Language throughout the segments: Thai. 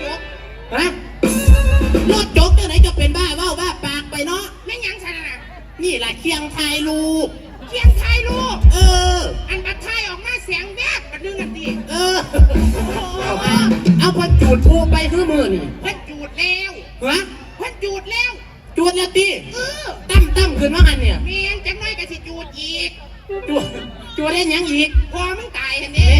จกฮะรถจกจะไหนจะเป็นบ้าว่าว่าปากไปเนาะไม่ยังชนนี่แหละเคียงไทยรูปเคียงไทยรูปเออ อันบัดไทยออกมาเสียงแวบบัดนึงกันดีเออ เอาไปเอาพอจูดโทรไปเพื่อมือนี่เพิ่นจูดแล้วฮะเพิ่นจูดแล้วจูดแล้วตีเออตั้มตั้มขึ้นมาอันเนี่ยเมียนจังไม่ยก็สิจูดอีกจูดจูดได้ยังอีกพอมึงตายอันนี้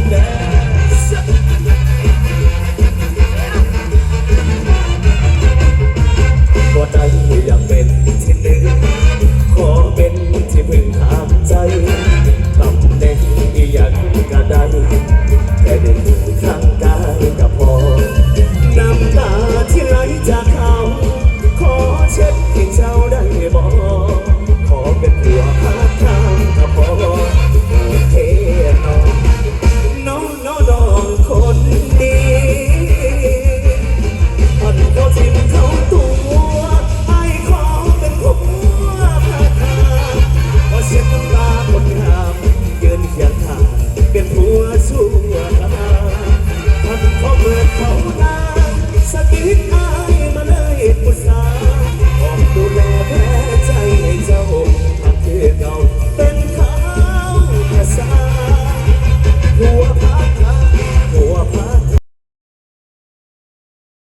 น ปิดเผาตาสะกิดอาย